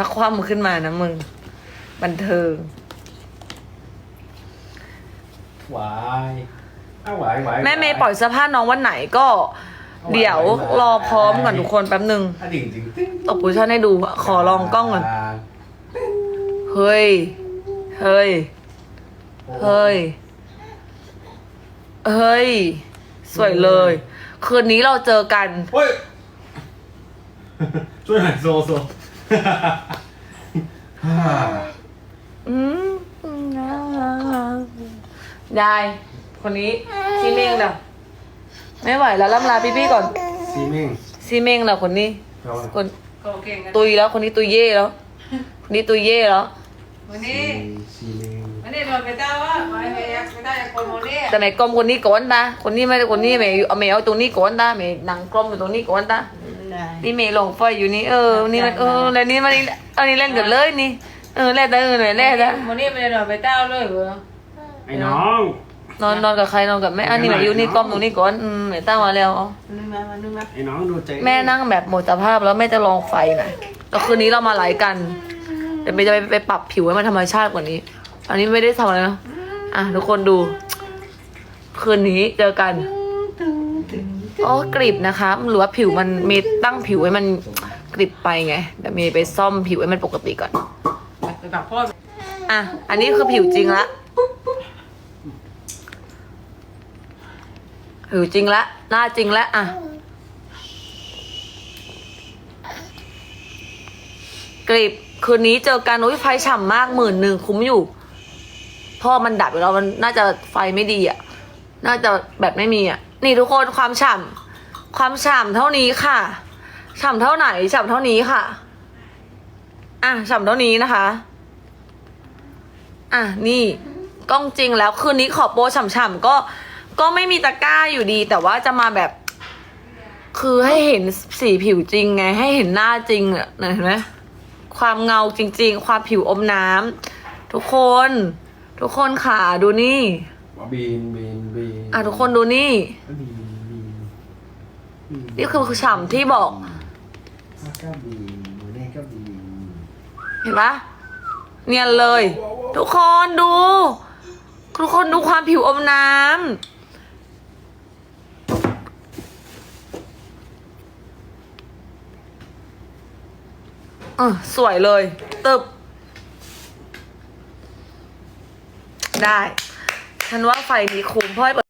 ถ้าคว่ำขึ้นมานะมึง บันเทิง หวายอ้าวหวายหวายแม่เมย์ปล่อยเสื้อผ้าน้องวันไหนก็ เดี๋ยวรอพร้อมก่อนทุกคนแป๊บหนึ่งอะดิ่งดิ่งติ๊งตกปูชั่นให้ดู ขอลองกล้องก่อน เฮ้ย เฮ้ย เฮ้ย เฮ้ย สวยเลย คืนนี้เราเจอกัน เฮ้ย ช่วยหน่อยโซโซ อืมยาย คนนี้ซีเมงเดี๋ยวไม่ไหวแล้วล่ำลาพี่พี่ๆก่อน ซีเม่งซีเมงเดี๋ยวคนนี้เราคนก็เก่งกันตุยแล้วคนนี้ตุยเย่แล้วคนนี้ตุยเย่แล้ว วันนี้ซีเม่งวันนี้เราไปเต้าว่าไม่ไปยักไปได้คนโมนี่แต่แม่กลมคนนี้ก่อนตาคนนี้ไม่ได้คนนี้แม่เอาแม่เอาตรงนี้ก่อนตาแม่หนังกลมอยู่ตรงนี้ก่อน ตานี่แม่ลงไฟอยู่นี่เออนี่มันเออแล้วนี่มันเอานี่เล่นกันเลยนี่ เออเล่นได้เออไหนเล่นได้วันนี้ไปเราไปเต้าเลยเหรอไอ้น้อง นอนนอนกับใครนอนกับแม่อันนี้แม่อยู่นี่กล้อมตรงนี้ก่อนอืมแม่ตั้งมาแล้วเอานึงมามานึงมาไอ้น้องดูใจแม่นั่งแบบหมดสภาพแล้วแม่จะลองไฟหน่อยแล้วคืนนี้เรามาไลฟ์กันเดี๋ยวแม่จะไปไปปรับผิวให้มันธรรมชาติกว่านี้ อันนี้ไม่ได้ทำอะไรนะอะทุกคนดู คืนนี้เจอกัน โอ้กริบนะคะหรือว่าผิวมันเมย์ตั้งผิวให้มันกริบไปไงเดี๋ยวเมย์ไปซ่อมผิวให้มันปกติก่อน แบบพ่ออะ อันนี้คือผิวจริงละ ผิวจริงละ หน้าจริงละ อะ กรีบคืนนี้เจอกันอุ้ยไฟฉ่ำมากหมื่นหนึ่งคุ้มอยู่เพราะมันดับอยู่แล้วมันน่าจะไฟไม่ดีอะ น่าจะแบบไม่มีอะ นี่ทุกคนความฉ่ำความฉ่ำเท่านี้ค่ะฉ่ำเท่าไหนฉ่ำเท่านี้ค่ะ อะฉ่ำเท่านี้นะคะ อะนี่กล้องจริงแล้วคืนนี้ขอโปรฉ่ำๆก็ก็ไม่มีตะกร้าอยู่ดี แต่ว่าจะมาแบบ คือให้เห็นสีผิวจริงไง ให้เห็นหน้าจริงอะเห็นไหมความเงาจริง ๆ ความผิวอมน้ำทุกคน ทุกคนค่ะดูนี่ บีนบีนบีนอะทุกคนดูนี่ บีนบีนนี่คือฉ่ำที่บอกก็บีนหนูเล่ก็บีนเห็นปะเนียนเลย ทุกคนดู ทุกคนดูความผิวอมน้ำเออสวยเลย ตึบ ได้ ฉันว่าไฟนี้คุ้มเพราะ